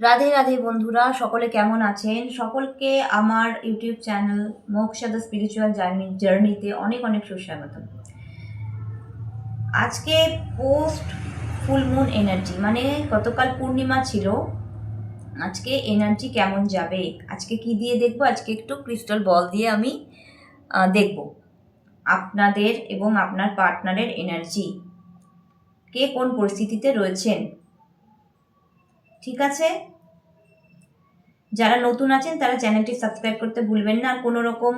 রাধে রাধে বন্ধুরা, সকলে কেমন আছেন? সকলকে আমার YouTube channel Moksha the spiritual journey জার্নিতে অনেক অনেক সুস্বাগত আজকে পোস্ট ফুল মুন এনার্জি মানে গতকাল পূর্ণিমা ছিল। আজকে এনার্জি কেমন যাবে? আজকে কি দিয়ে দেখব? আজকে একটু ক্রিস্টাল বল দিয়ে আমি দেখব। আপনাদের এবং আপনার পার্টনারের এনার্জি কে কোন পরিস্থিতিতে রয়েছেন? ঠিক আছে? যারা নতুন আছেন, তারা চ্যানেলটি সাবস্ক্রাইব করতে ভুলবেন না। আর কোনো রকম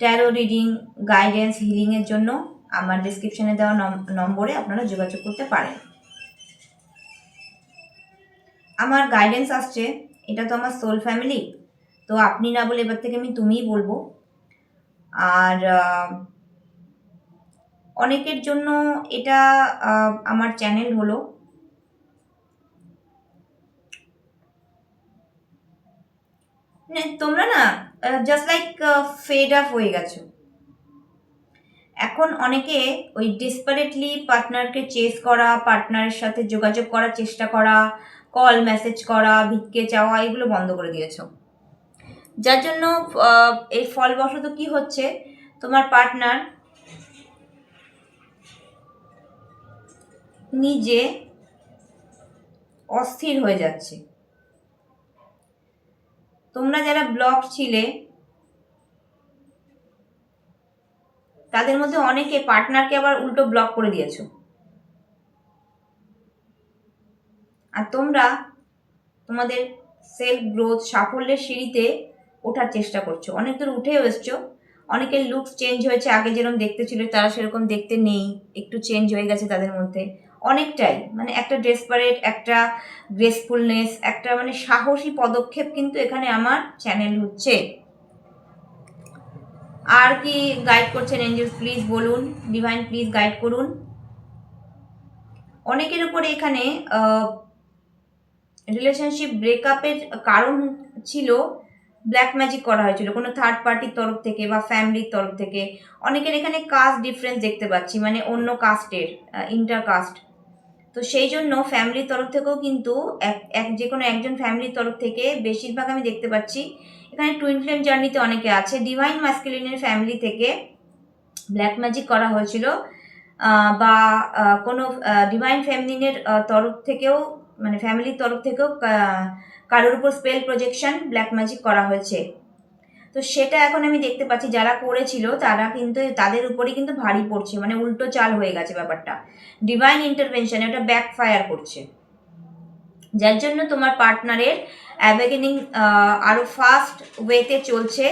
ট্যারো রিডিং গাইডেন্স হিলিংয়ের জন্য আমার ডিসক্রিপশনে দেওয়া নম্বরে আপনারা যোগাযোগ করতে পারেন। আমার গাইডেন্স আসছে, এটা তো আমার সোল ফ্যামিলি তো আপনি না বলে এবার থেকে আমি তুমিই বলব। আর অনেকের জন্য এটা আমার চ্যানেল হলো। তোমরা না জাস্ট লাইক ফেড আপ হয়ে গেছো। এখন অনেকে ওই ডিসপারেটলি পার্টনারকে চেস করা পার্টনারের সাথে যোগাযোগ করার চেষ্টা করা কল মেসেজ করা, ভিক্ষে চাওয়া, এগুলো বন্ধ করে দিয়েছ। যার জন্য এই ফলবশত কি হচ্ছে, তোমার পার্টনার নিজে অস্থির হয়ে যাচ্ছে। তোমরা যারা ব্লক ছিলে, তাদের মধ্যে অনেকে পার্টনারকে আবার উল্টো ব্লক করে দিয়েছ। আর তোমরা তোমাদের সেলফ গ্রোথ সাফল্যের সিঁড়িতে ওঠার চেষ্টা করছ। অনেক দূর উঠেও এসছো। অনেকের লুকস চেঞ্জ হয়েছে। আগে যেরকম দেখতে ছিল, তারা সেরকম দেখতে নেই। একটু চেঞ্জ হয়ে গেছে তাদের মধ্যে। অনেকটাই। মানে একটা ডেসপারেট একটা গ্রেসফুলনেস একটা মানে সাহসী পদক্ষেপ কিন্তু এখানে আমার চ্যানেল হচ্ছে। আর কি গাইড করছেন এঞ্জেলস প্লিজ বলুন ডিভাইন প্লিজ গাইড করুন। অনেকের উপরে এখানে রিলেশনশিপ ব্রেকআপের কারণ ছিল ব্ল্যাক ম্যাজিক করা হয়েছিল, কোনো থার্ড পার্টির তরফ থেকে বা ফ্যামিলির তরফ থেকে। অনেকের এখানে কাস্ট ডিফারেন্স দেখতে পাচ্ছি মানে অন্য কাস্টের ইন্টার কাস্ট তো সেই জন্য ফ্যামিলির তরফ থেকেও কিন্তু এক যে কোনো একজন ফ্যামিলির তরফ থেকে বেশিরভাগ আমি দেখতে পাচ্ছি, এখানে টুইন ফ্লেম জার্নিতে অনেকে আছে। ডিভাইন মাস্কুলিনের ফ্যামিলি থেকে ব্ল্যাক ম্যাজিক করা হয়েছিল বা কোনো ডিভাইন ফ্যামিলিনের তরফ থেকেও মানে ফ্যামিলির তরফ থেকেও কারোর উপর স্পেল প্রজেকশন ব্ল্যাক ম্যাজিক করা হয়েছে। তো সেটা এখন আমি দেখতে পাচ্ছি, যারা করেছিল তারা কিন্তু তাদের উপরেই কিন্তু ভারী পড়ছে মানে উল্টো চাল হয়ে গেছে ব্যাপারটা। ডিভাইন ইন্টারভেনশন ওটা ব্যাক ফায়ার করছে। যার জন্য তোমার পার্টনারের অ্যাওয়েকেনিং আরও ফাস্ট ওয়েতে চলছে।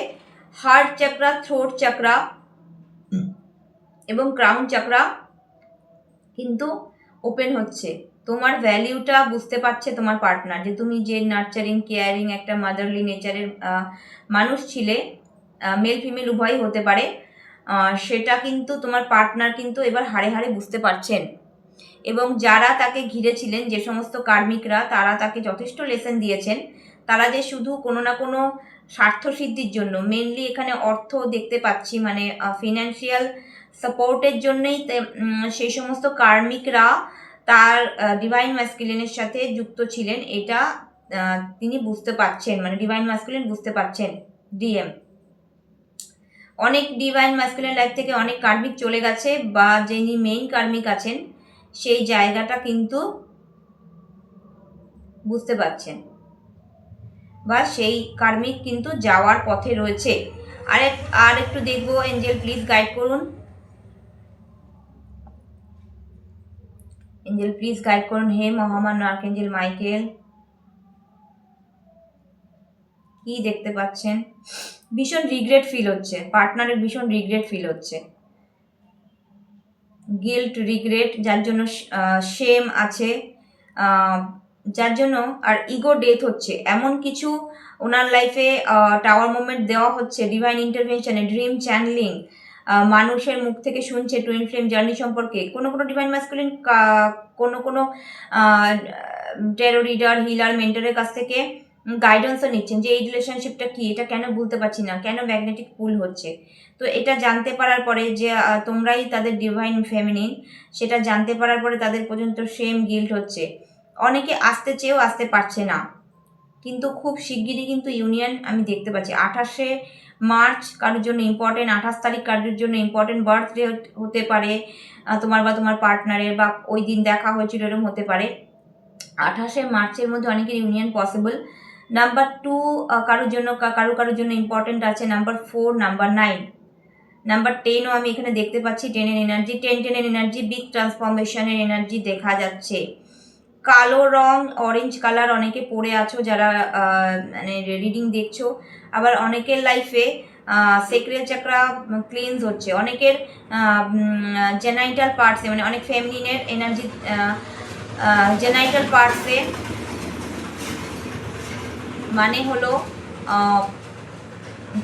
হার্ট চাকরা থ্রোট চাকরা এবং ক্রাউন চাকরা কিন্তু ওপেন হচ্ছে। তোমার ভ্যালিউটা বুঝতে পারছে তোমার পার্টনার যে তুমি যে নার্চারিং কেয়ারিং একটা মাদারলি নেচারের মানুষ ছিলে মেল ফিমেল উভয়ই হতে পারে সেটা কিন্তু তোমার পার্টনার কিন্তু এবার হাড়ে হাড়ে বুঝতে পারছেন। এবং যারা তাকে ঘিরেছিলেন যে সমস্ত কার্মিকরা, তারা তাকে যথেষ্ট লেসন দিয়েছেন। তারা যে শুধু কোনো না কোনো স্বার্থসিদ্ধির জন্য মেনলি এখানে অর্থ দেখতে পাচ্ছি মানে ফিনান্সিয়াল সাপোর্টের জন্যই সেই সমস্ত কার্মিকরা তার ডিভাইন ম্যাসকুলিনের সাথে যুক্ত ছিলেন। এটা তিনি বুঝতে পারছেন মানে ডিভাইন ম্যাসকুলিন বুঝতে পারছেন ডিএম অনেক ডিভাইন ম্যাসকুলিন লাইফ থেকে অনেক কার্মিক চলে গেছে, বা যিনি মেইন কার্মিক আছেন, সেই জায়গাটা কিন্তু বুঝতে পারছেন। বা সেই কার্মিক কিন্তু যাওয়ার পথে রয়েছে। আর আর একটু দেখব এঞ্জেল প্লিজ গাইড করুন। এঞ্জেল প্লিজ গাইড করুন। হে মহামান্য আর্কেঞ্জেল মাইকেল কি দেখতে পাচ্ছেন? ভীষণ রিগ্রেট ফিল হচ্ছে। পার্টনারের ভীষণ রিগ্রেট ফিল হচ্ছে। গিল্ট রিগ্রেট যার জন্য শেম আছে। যার জন্য আর ইগো ডেথ হচ্ছে। এমন কিছু ওনার লাইফে টাওয়ার মুভমেন্ট দেওয়া হচ্ছে। ডিভাইন ইন্টারভেনশনে ড্রিম চ্যানেলিং মানুষের মুখ থেকে শুনছে টুইন ফ্লেম জার্নি সম্পর্কে। কোনো কোনো ডিভাইন মাস্কুলিন কোনো কোনো টেরো রিডার হিলার মেন্টরের কাছ থেকে গাইডেন্সও নিচ্ছেন যে এই রিলেশনশিপটা কি, এটা কেন ভুলতে পারছি না, কেন ম্যাগনেটিক পুল হচ্ছে। তো এটা জানতে পারার পরে যে তোমরাই তাদের ডিভাইন ফেমিনিন সেটা জানতে পারার পরে তাদের পর্যন্ত সেম গিল্ট হচ্ছে। অনেকে আসতে চেয়েও আসতে পারছে না। কিন্তু খুব শিগগিরই কিন্তু ইউনিয়ন আমি দেখতে পাচ্ছি। আঠাশে মার্চ কারোর জন্য ইম্পর্টেন্ট আঠাশ তারিখ কারোর জন্য ইম্পর্টেন্ট বার্থডে হতে পারে তোমার বা তোমার পার্টনারের বা ওই দিন দেখা হয়েছিল এরকম হতে পারে। আঠাশে মার্চের মধ্যে অনেকের ইউনিয়ন পসিবল নাম্বার টু কারোর জন্য কারও, কারোর জন্য ইম্পর্টেন্ট আছে। Number four number nine number টেনও আমি এখানে দেখতে পাচ্ছি টেনের এনার্জি টেন টেনের এনার্জি বিগ ট্রান্সফরমেশনের এনার্জি দেখা যাচ্ছে। কালো রং অরেঞ্জ কালার অনেকে পরে আছো যারা মানে রিডিং দেখছ। আবার অনেকের লাইফে সেক্রেল চাকরা ক্লিনস হচ্ছে। অনেকের জেনাইটাল পার্টসে মানে অনেক ফেমিনিনের এনার্জি জেনাইটাল পার্টসে মানে হলো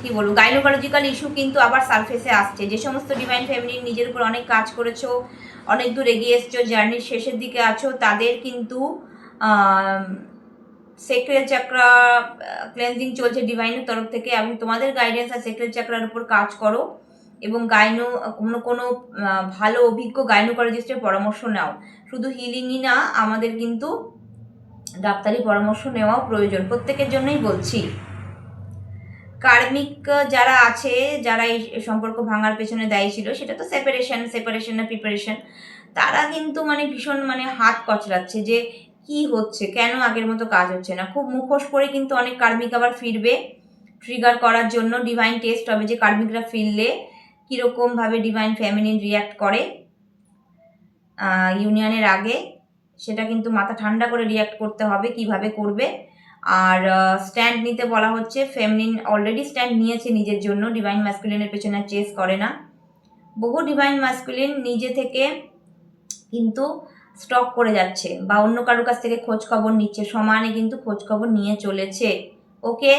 কি বলব গাইনোকোলজিক্যাল ইস্যু কিন্তু আবার সারফেসে আসছে। যে সমস্ত ডিভাইন ফ্যামিলি নিজের উপর অনেক কাজ করেছ, অনেক দূর এগিয়ে এসছো জার্নির শেষের দিকে আছো, তাদের কিন্তু সেক্রেল চাকরা ক্লেন্সিং চলছে ডিভাইনের তরফ থেকে এবং তোমাদের গাইডেন্স আর সেক্রেল চাকরার উপর কাজ করো এবং গাইনো কোনো কোনো ভালো, অভিজ্ঞ গাইনোকোলজিস্টের পরামর্শ নাও। শুধু হিলিংই না, আমাদের কিন্তু ডাক্তারি পরামর্শ নেওয়াও প্রয়োজন। প্রত্যেকের জন্যই বলছি। কার্মিক যারা আছে, যারা এই সম্পর্ক ভাঙার পেছনে দায়ী ছিল, সেটা তো সেপারেশন সেপারেশন না প্রিপারেশন তারা কিন্তু মানে ভীষণ মানে হাত কচলাচ্ছে যে কি হচ্ছে, কেন আগের মতো কাজ হচ্ছে না। খুব মুখোশ করে কিন্তু অনেক কার্মিক আবার ফিরবে ট্রিগার করার জন্য ডিভাইন টেস্ট হবে যে কার্মিকরা ফিরলে কীরকমভাবে ডিভাইন ফ্যামিলিন রিয়্যাক্ট করে। ইউনিয়নের আগে সেটা কিন্তু মাথা ঠান্ডা করে রিয়্যাক্ট করতে হবে, কীভাবে করবে। আর স্ট্যান্ড নিতে বলা হচ্ছে ফেমিনিন অলরেডি স্ট্যান্ড নিয়েছে নিজের জন্য ডিভাইন ম্যাসকুলিনের পেছনে চেস করে না। বহু ডিভাইন ম্যাসকুলিন নিজে থেকে কিন্তু স্টক করে যাচ্ছে বা অন্য কারোর কাছ থেকে খোঁজ খবর নিচ্ছে, সমানে কিন্তু খোঁজ খবর নিয়ে চলেছে। ওকে?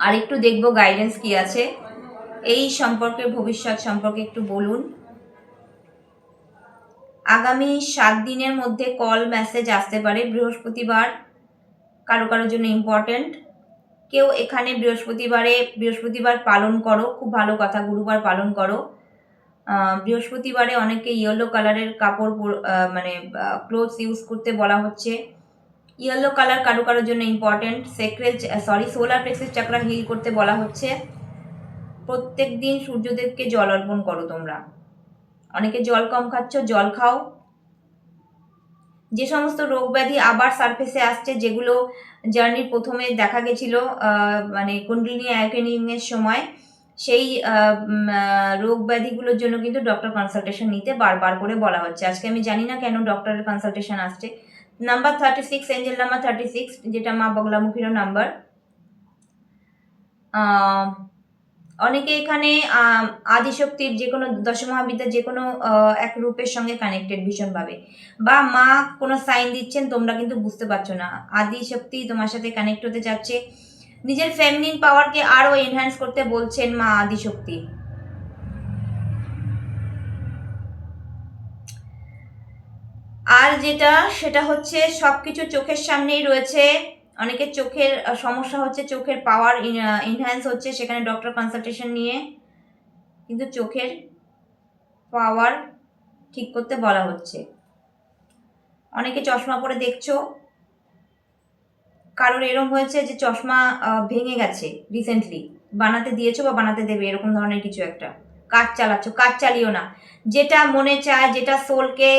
আর একটু দেখব গাইডেন্স কি আছে। এই সম্পর্কে, ভবিষ্যৎ সম্পর্কে একটু বলুন। আগামী সাত দিনের মধ্যে কল মেসেজ আসতে পারে। বৃহস্পতিবার কারও কারোর জন্য ইম্পর্ট্যান্ট কেউ এখানে বৃহস্পতিবারে, বৃহস্পতিবার পালন করো। খুব ভালো কথা, গুরুবার পালন করো। বৃহস্পতিবারে অনেকে ইয়েলো কালারের কাপড় মানে ক্লোথস ইউজ করতে বলা হচ্ছে। ইয়েলো কালার কারও কারোর জন্য important secret sorry solar plexus chakra heal করতে বলা হচ্ছে। প্রত্যেক দিন সূর্যদেবকে জল অর্পণ করো তোমরা। অনেকে জল কম খাচ্ছ, জল খাও। যে সমস্ত রোগ ব্যাধি আবার সারফেসে আসছে, যেগুলো জার্নির প্রথমে দেখা গেছিল মানে কুণ্ডলিনী অ্যাওয়েনিং এর সময়, সেই রোগ ব্যাধিগুলোর জন্য কিন্তু ডক্টর কনসালটেশন নিতে বারবার করে বলা হচ্ছে। আজকে আমি জানি না কেন ডক্টরের কনসালটেশন আসছে। Number thirty six angel number thirty six যেটা মা বগলামুখীরও নাম্বার অনেকে এখানে আদিশক্তির যে কোনো দশমহাবিদ্যার যে কোনো এক রূপের সঙ্গে কানেক্টেড ভীষণভাবে বা মা কোনো সাইন দিচ্ছেন, তোমরা কিন্তু বুঝতে পারছ না। আদিশক্তি তোমার সাথে কানেক্ট হতে চাচ্ছে। নিজের ফেমিনিন পাওয়ারকে আরও এনহ্যান্স করতে বলছেন মা আদিশক্তি। আর যেটা, সেটা হচ্ছে সব কিছু চোখের সামনেই রয়েছে। অনেকের চোখের সমস্যা হচ্ছে, চোখের পাওয়ার ইনহ্যান্স হচ্ছে, সেখানে ডক্টর কনসালটেশন নিয়ে। কিন্তু চোখের পাওয়ার ঠিক করতে বলা হচ্ছে। অনেকে চশমা পরে দেখছ, কারোর এরকম হয়েছে যে চশমা ভেঙে গেছে রিসেন্টলি বানাতে দিয়েছ বা বানাতে দেবে, এরকম ধরনের কিছু একটা। কাজ চালাচ্ছ, কাজ চালিও না। যেটা মনে চায়, যেটা সোলকে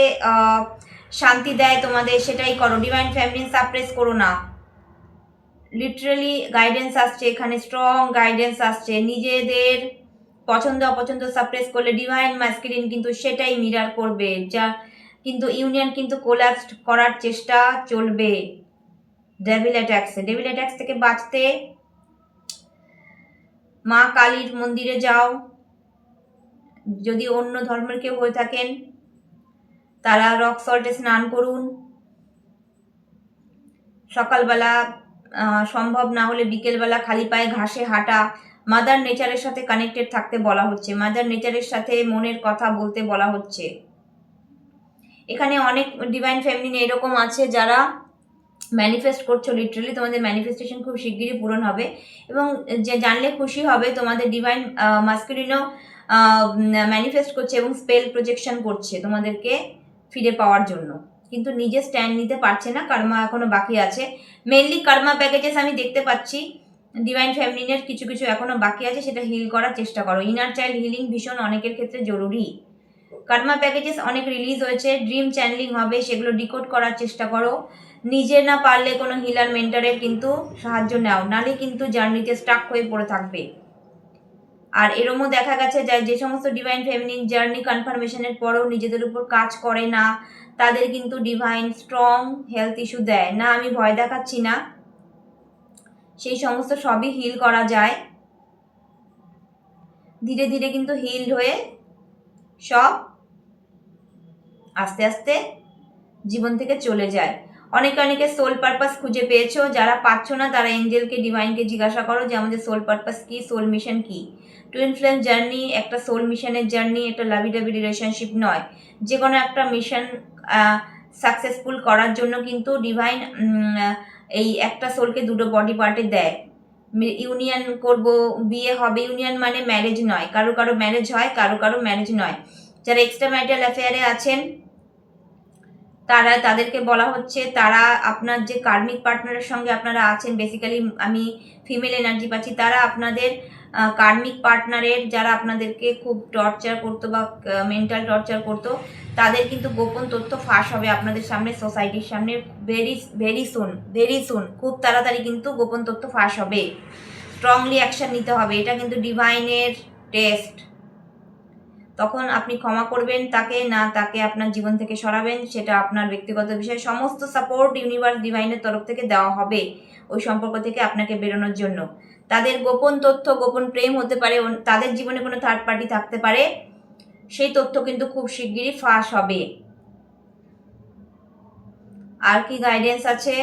শান্তি দেয় তোমাদের, সেটাই করো। ডিভাইন ফ্যামিলি সাপ্রেস করো না। লিটারালি গাইডেন্স আসছে, এখানে স্ট্রং গাইডেন্স আসছে। নিজেদের পছন্দ অপছন্দ সাপ্রেস করলে ডিভাইন ম্যাসকিলিন কিন্তু সেটাই মিরার করবে, যা কিন্তু ইউনিয়ন কিন্তু কোলাপস করার চেষ্টা চলবে। ডেভিল অ্যাট্যাক্স ডেভিল অ্যাট্যাক্স থেকে বাঁচতে মা কালীর মন্দিরে যাও। যদি অন্য ধর্মের কেউ হয়ে থাকেন, তারা রক সল্টে স্নান করুন। সকালবেলা সম্ভব না হলে বিকেলবেলা খালি পায়ে ঘাসে হাঁটা মাদার নেচারের সাথে কানেক্টেড থাকতে বলা হচ্ছে। মাদার নেচারের সাথে মনের কথা বলতে বলা হচ্ছে। এখানে অনেক ডিভাইন ফ্যামিলি এরকম আছে যারা ম্যানিফেস্ট করছ লিটারালি তোমাদের ম্যানিফেস্টেশন খুব শিগগিরই পূরণ হবে এবং যে জানলে খুশি হবে, তোমাদের ডিভাইন মাস্কুলিনও ম্যানিফেস্ট করছে এবং স্পেল প্রজেকশন করছে তোমাদেরকে ফিরে পাওয়ার জন্য। কিন্তু নিজে স্ট্যান্ড নিতে পারছে না, কর্মা এখনও বাকি আছে। মেনলি কর্মা প্যাকেজেস আমি দেখতে পাচ্ছি। ডিভাইন ফ্যামিলিনের কিছু কিছু এখনও বাকি আছে, সেটা হিল করার চেষ্টা করো। ইনার চাইল্ড হিলিং ভীষণ অনেকের ক্ষেত্রে জরুরি। কর্মা প্যাকেজেস অনেক রিলিজ হয়েছে ড্রিম চ্যানেলিং হবে, সেগুলো ডিকোড করার চেষ্টা করো। নিজে না পারলে কোনো হিলার মেন্টারের কিন্তু সাহায্য নাও নালে কিন্তু জার্নিতে স্টাক হয়ে পড়ে থাকবে। আর এরমও দেখা গেছে যে যে সমস্ত ডিভাইন ফেমিনিন জার্নি কনফার্মেশনের পরেও নিজেদের উপর কাজ করে না তাদের কিন্তু ডিভাইন স্ট্রং হেলথ ইস্যু দেয়। না, আমি ভয় দেখাচ্ছি না। সেই সমস্ত সবই হিল করা যায়। ধীরে ধীরে কিন্তু হিলড হয়ে সব আস্তে আস্তে জীবন থেকে চলে যায়। অনেকে অনেকে সোল পারপাস খুঁজে পেয়েছ। যারা পাচ্ছ না, তারা এঞ্জেলকে ডিভাইনকে জিজ্ঞাসা করো যে আমাদের সোল পারপাস কি সোল মিশন কি? টু ইনফ্লুয়েন্স জার্নি, একটা সোল মিশনের জার্নি একটা লাভি ডাবি রিলেশনশিপ নয়। যে কোনো একটা মিশন সাকসেসফুল করার জন্য কিন্তু ডিভাইন এই একটা সোলকে দুটো বডি পার্টে দেয়। ইউনিয়ন করব, বিয়ে হবে ইউনিয়ন মানে ম্যারেজ নয়। কারও কারও ম্যারেজ হয়, কারও কারও ম্যারেজ নয়। যারা এক্সট্রা ম্যারিটাল অ্যাফেয়ারে আছেন তারা তাদেরকে বলা হচ্ছে, তারা আপনার যে কার্মিক পার্টনারের সঙ্গে আপনারা আছেন বেসিক্যালি আমি ফিমেল এনার্জি পাচ্ছি, তারা আপনাদের কার্মিক পার্টনারের যারা আপনাদেরকে খুব টর্চার করতো বা মেন্টাল টর্চার করতো, তাদের কিন্তু গোপন তথ্য ফাঁস হবে আপনাদের সামনে সোসাইটির সামনে very very soon very soon খুব তাড়াতাড়ি কিন্তু গোপন তথ্য ফাঁস হবে। স্ট্রংলি অ্যাকশন নিতে হবে, এটা কিন্তু ডিভাইনের টেস্ট তখন আপনি ক্ষমা করবেন, তাকে না তাকে আপনার জীবন থেকে সরাবেন, সেটা আপনার ব্যক্তিগত বিষয়। সমস্ত সাপোর্ট ইউনিভার্স ডিভাইনের তরফ থেকে দেওয়া হবে ওই সম্পর্ক থেকে আপনাকে বেরোনোর জন্য। তাদের গোপন তথ্য, গোপন প্রেম হতে পারে তাদের জীবনে কোনো থার্ড পার্টি থাকতে পারে, সেই তথ্য কিন্তু খুব শিগগিরই ফাঁস হবে। আর কি গাইডেন্স আছে?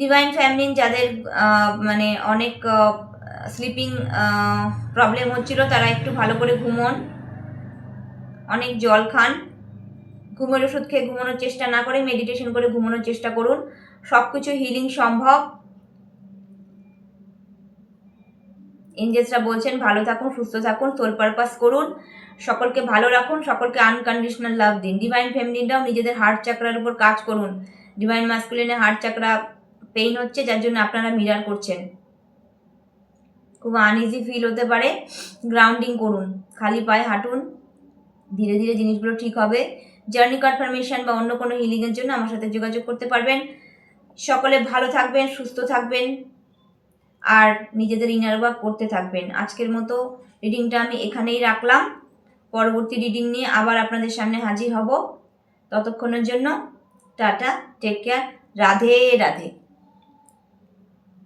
ডিভাইন ফ্যামিলিন যাদের মানে অনেক স্লিপিং প্রবলেম হচ্ছিল, তারা একটু ভালো করে ঘুমন। অনেক জল খান। ঘুমের ওষুধ খেয়ে ঘুমানোর চেষ্টা না করে মেডিটেশন করে ঘুমানোর চেষ্টা করুন। সব কিছু হিলিং সম্ভব। এঞ্জেলসরা বলছেন, ভালো থাকুন, সুস্থ থাকুন সোল পারপাস করুন। সকলকে ভালো রাখুন, সকলকে আনকন্ডিশনাল লাভ দিন। ডিভাইন ফ্যামিলিরাও নিজেদের হার্ট চাকরার উপর কাজ করুন। ডিভাইন মাস্কুলিনের হার্ট চাকরা পেইন হচ্ছে, যার জন্য আপনারা মিরার করছেন। খুব আনইজি ফিল হতে পারে। গ্রাউন্ডিং করুন, খালি পায়ে হাঁটুন। ধীরে ধীরে জিনিসগুলো ঠিক হবে। জার্নি কনফার্মেশন বা অন্য কোনো হিলিংয়ের জন্য আমার সাথে যোগাযোগ করতে পারবেন। সকলে ভালো থাকবেন, সুস্থ থাকবেন আর নিজেদের ইনার ওয়ার্ক করতে থাকবেন। আজকের মতো রিডিংটা আমি এখানেই রাখলাম। পরবর্তী রিডিং নিয়ে আবার আপনাদের সামনে হাজির হব। ততক্ষণের জন্য tata take care Radhe Radhe.